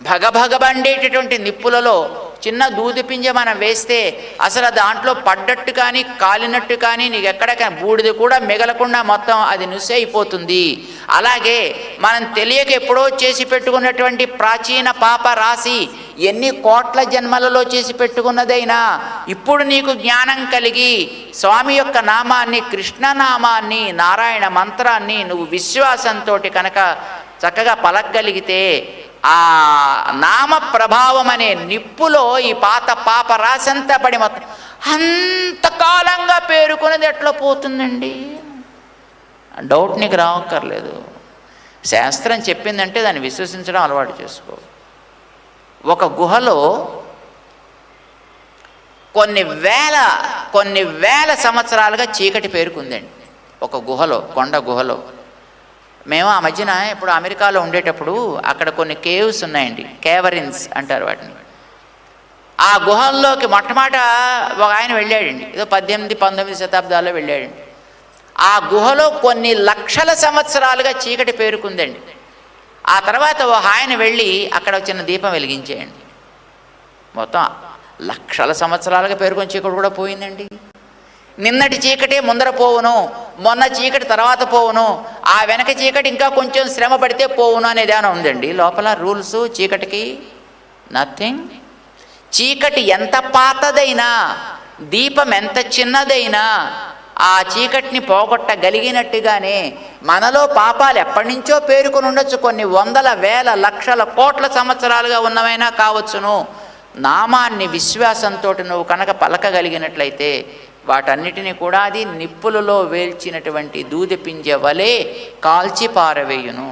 భగభగబండేటటువంటి నిప్పులలో చిన్న దూది పింజ మనం వేస్తే అసలు దాంట్లో పడ్డట్టు కానీ కాలినట్టు కానీ నీకు ఎక్కడికైనా బూడిద కూడా మిగలకుండా మొత్తం అది నుసి అయిపోతుంది అలాగే మనం తెలియక ఎప్పుడో చేసి పెట్టుకున్నటువంటి ప్రాచీన పాప రాశి ఎన్ని కోట్ల జన్మలలో చేసి పెట్టుకున్నదైనా ఇప్పుడు నీకు జ్ఞానం కలిగి స్వామి యొక్క నామాన్ని కృష్ణనామాన్ని నారాయణ మంత్రాన్ని నువ్వు విశ్వాసంతో కనుక చక్కగా పలకగలిగితే ఆ నామ ప్రభావం అనే నిప్పులో ఈ పాత పాప రాసంతా పడి మొత్తం అంతకాలంగా పేరుకునేది ఎట్లా పోతుందండి? డౌట్ నీకు రావక్కర్లేదు. శాస్త్రం చెప్పిందంటే దాన్ని విశ్వసించడం అలవాటు చేసుకో. ఒక గుహలో కొన్ని వేల కొన్ని వేల సంవత్సరాలుగా చీకటి పేరుకుందండి. ఒక గుహలో కొండ గుహలో. మేము ఆ మధ్యన ఇప్పుడు అమెరికాలో ఉండేటప్పుడు అక్కడ కొన్ని కేవ్స్ ఉన్నాయండి. కేవరిన్స్ అంటారు వాటిని. ఆ గుహల్లోకి మొట్టమొదట ఒక ఆయన వెళ్ళాడండి. ఏదో పద్దెనిమిది పంతొమ్మిది శతాబ్దాల్లో వెళ్ళాడండి. ఆ గుహలో కొన్ని లక్షల సంవత్సరాలుగా చీకటి పేరుకుందండి. ఆ తర్వాత ఒక ఆయన వెళ్ళి అక్కడ చిన్న దీపం వెలిగించేయండి. మొత్తం లక్షల సంవత్సరాలుగా పేరుకొని చీకటి కూడా పోయిందండి. నిన్నటి చీకటే ముందర పోవును మొన్న చీకటి తర్వాత పోవును ఆ వెనక చీకటి ఇంకా కొంచెం శ్రమ పడితే పోవును అనేది ధ్యానం ఉందండి. లోపల రూల్స్ చీకటికి నథింగ్ చీకటి ఎంత పాతదైనా దీపం ఎంత చిన్నదైనా ఆ చీకటిని పోగొట్టగలిగినట్టుగానే మనలో పాపాలు ఎప్పటి నుంచో పేరుకొని ఉండొచ్చు. కొన్ని వందల వేల లక్షల కోట్ల సంవత్సరాలుగా ఉన్నవైనా కావచ్చును. నామాన్ని విశ్వాసంతో నువ్వు కనుక పలకగలిగినట్లయితే వాటన్నిటిని కూడా అది నిప్పులలో వేల్చినటువంటి దూదపింజ వలె కాల్చి పారవేయును.